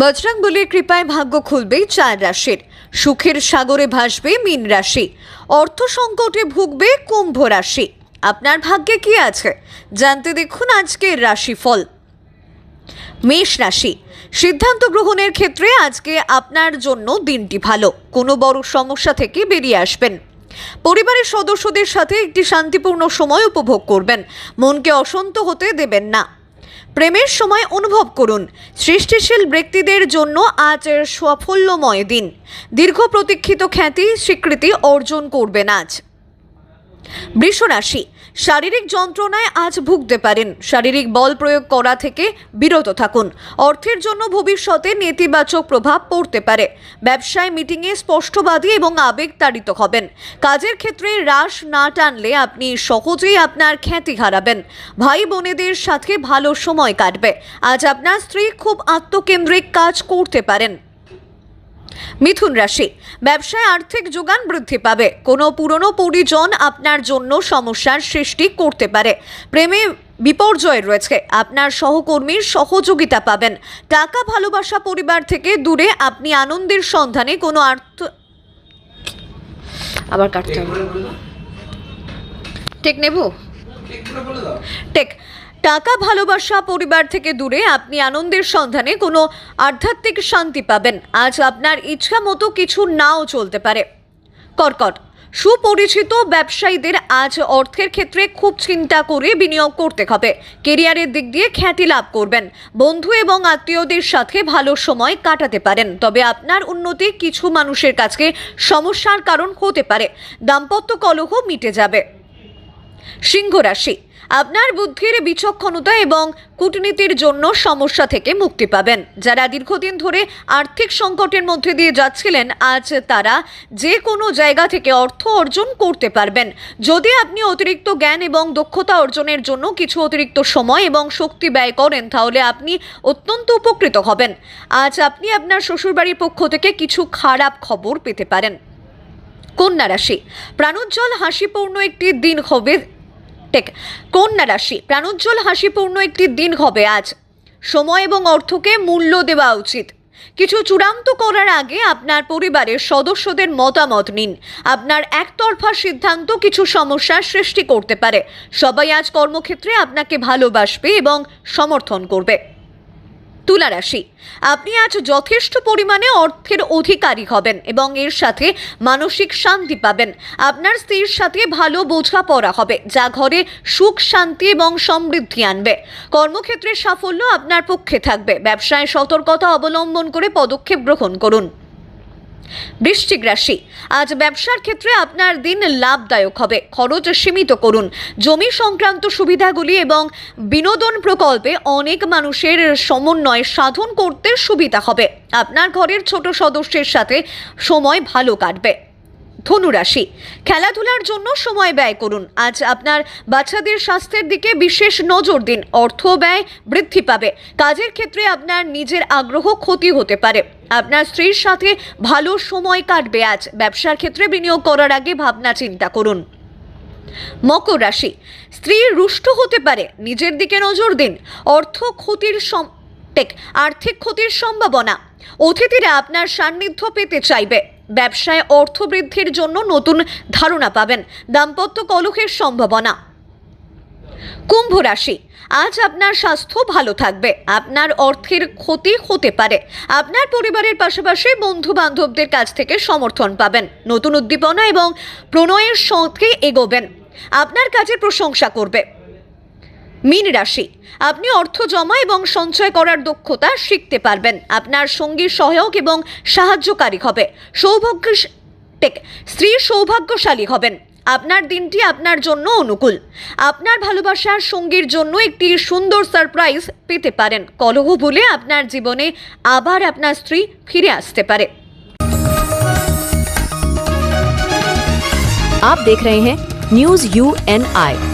বজরং বলির কৃপায় ভাগ্য খুলবে চার রাশির। সুখের সাগরে ভাসবে মীন রাশি। অর্থ সংকটে ভুগবে কুম্ভ রাশি। আপনার ভাগ্যে কি আছে? জানতে দেখুন আজকের রাশিফল। মেষ রাশি। সিদ্ধান্ত গ্রহণের ক্ষেত্রে আজকে আপনার জন্য দিনটি ভালো। কোনো বড় সমস্যা থেকে বেরিয়ে আসবেন। পরিবারের সদস্যদের সাথে একটি শান্তিপূর্ণ সময় উপভোগ করবেন। মনকে অশান্ত হতে দেবেন না। প্রেমের সময় অনুভব করুন। সৃষ্টিশীল ব্যক্তিদের জন্য আজ এর সাফল্যময় দিন। দীর্ঘ প্রতীক্ষিত খ্যাতি, স্বীকৃতি অর্জন করবেন আজ। বৃষ রাশি শারীরিক যন্ত্রণায় আজ ভুগতে পারেন। শারীরিক বল প্রয়োগ করা থেকে বিরত থাকুন। অর্থের জন্য ভবিষ্যতে নেতিবাচক প্রভাব পড়তে পারে। ব্যবসায় মিটিংয়ে স্পষ্টবাদী এবং আবেগতাড়িত হবেন। কাজের ক্ষেত্রে হ্রাস না টানলে আপনি সহজেই আপনার খ্যাতি হারাবেন। ভাই বোনেদের সাথে ভালো সময় কাটবে। আজ আপনার স্ত্রী খুব আত্মকেন্দ্রিক কাজ করতে পারেন। মিথুন রাশি। ব্যবসায় আর্থিক যোগান বৃদ্ধি পাবে। কোনো পুরনো পরিজন আপনার জন্য সমস্যার সৃষ্টি করতে পারে। প্রেমে বিপর্যয় রয়েছে। আপনার সহকর্মীর সহযোগিতা পাবেন। টাকা ভালোবাসা পরিবার থেকে দূরে আপনি আনন্দের সন্ধানে কোনো আর্থ আবার কাটতে হবে। টেক নেব? টেক। টাকা ভালোবাসা পরিবার থেকে দূরে আপনি আনন্দের সন্ধানে কোনো আধ্যাত্মিক শান্তি পাবেন। আজ আপনার ইচ্ছা মতো কিছু নাও চলতে পারে। কর্কট, সুপরিচিত ব্যবসায়ীদের আজ অর্থের ক্ষেত্রে খুব চিন্তা করে বিনিয়োগ করতে হবে। কেরিয়ারের দিক দিয়ে খ্যাতি লাভ করবেন। বন্ধু এবং আত্মীয়দের সাথে ভালো সময় কাটাতে পারেন। তবে আপনার উন্নতি কিছু মানুষের কাছে সমস্যার কারণ হতে পারে। দাম্পত্য কলহ মিটে যাবে। সিংহ রাশি আপনার বুদ্ধির বিচক্ষণতা এবং কূটনীতির জন্য সমস্যা থেকে মুক্তি পাবেন। যারা দীর্ঘদিন ধরে আর্থিক সংকটের মধ্যে দিয়ে যাচ্ছিলেন, আজ তারা যে কোনো জায়গা থেকে অর্থ অর্জন করতে পারবেন। যদি আপনি অতিরিক্ত জ্ঞান এবং দক্ষতা অর্জনের জন্য কিছু অতিরিক্ত সময় এবং শক্তি ব্যয় করেন, তাহলে আপনি অত্যন্ত উপকৃত হবেন। আজ আপনি আপনার শ্বশুরবাড়ির পক্ষ থেকে কিছু খারাপ খবর পেতে পারেন। কন্যা রাশি, প্রাণোজ্জ্বল হাসিপূর্ণ একটি দিন হবে টেক কন্যা রাশি, প্রাণোজ্জ্বল হাসিপূর্ণ একটি দিন হবে আজ। সময় এবং অর্থকে মূল্য দেওয়া উচিত। কিছু চূড়ান্ত করার আগে আপনার পরিবারের সদস্যদের মতামত নিন। আপনার একতরফা সিদ্ধান্ত কিছু সমস্যার সৃষ্টি করতে পারে। সবাই আজ কর্মক্ষেত্রে আপনাকে ভালোবাসবে এবং সমর্থন করবে। তুলা রাশি। আপনি আজ যথেষ্ট পরিমাণে অর্থের অধিকারী হবেন এবং এর সাথে মানসিক শান্তি পাবেন। আপনার স্ত্রীর সাথে ভালো বোঝাপড়া হবে, যা ঘরে সুখ, শান্তি এবং সমৃদ্ধি আনবে। কর্মক্ষেত্রের সাফল্য আপনার পক্ষে থাকবে। ব্যবসায় সতর্কতা অবলম্বন করে পদক্ষেপ গ্রহণ করুন। বৃশ্চিক রাশি। আজ ব্যবসার ক্ষেত্রে আপনার দিন লাভদায়ক হবে। খরচ সীমিত করুন। জমি সংক্রান্ত সুবিধাগুলি এবং বিনোদন প্রকল্পে অনেক মানুষের সমন্বয় সাধন করতে সুবিধা হবে। আপনার ঘরের ছোট সদস্যের সাথে সময় ভালো কাটবে। ধনুরাশি। খেলাধুলার জন্য সময় ব্যয় করুন। আজ আপনার বাচ্চাদের স্বাস্থ্যের দিকে বিশেষ নজর দিন। অর্থ ব্যয় বৃদ্ধি পাবে। কাজের ক্ষেত্রে আপনার নিজের আগ্রহ ক্ষতি হতে পারে। আপনার স্ত্রীর সাথে ভালো সময় কাটবে আজ। ব্যবসার ক্ষেত্রে বিনিয়োগ করার আগে ভাবনা চিন্তা করুন। মকর রাশি। স্ত্রী রুষ্ট হতে পারে। নিজের দিকে নজর দিন। অর্থ ক্ষতির আর্থিক ক্ষতির সম্ভাবনা। অতিথিরা আপনার সান্নিধ্য পেতে চাইবে। ব্যবসায় অর্থ বৃদ্ধির জন্য নতুন ধারণা পাবেন। দাম্পত্য কলহের সম্ভাবনা। কুম্ভ রাশি, আজ আপনার স্বাস্থ্য ভালো থাকবে। আপনার অর্থের ক্ষতি হতে পারে। আপনার পরিবারের পাশাপাশি বন্ধু বান্ধবদের কাছ থেকে সমর্থন পাবেন। নতুন উদ্দীপনা এবং প্রণয়ের সঙ্গে এগোবেন। আপনার কাজের প্রশংসা করবে। মীন রাশি আপনি অর্থ জমা এবং সঞ্চয় করার দক্ষতা শিখতে পারবেন আপনার সঙ্গীর সহায়ক এবং সাহায্যকারী হবে সৌভাগ্য টেক স্ত্রী সৌভাগ্যশালী হবেন আপনার দিনটি আপনার জন্য অনুকূল আপনার ভালোবাসার সঙ্গীর জন্য একটি সুন্দর সারপ্রাইজ পেতে পারেন কলহ ভুলে আপনার জীবনে আবার আপনার স্ত্রী ফিরে আসতে পারে आप देख रहे हैं न्यूज यू एन आई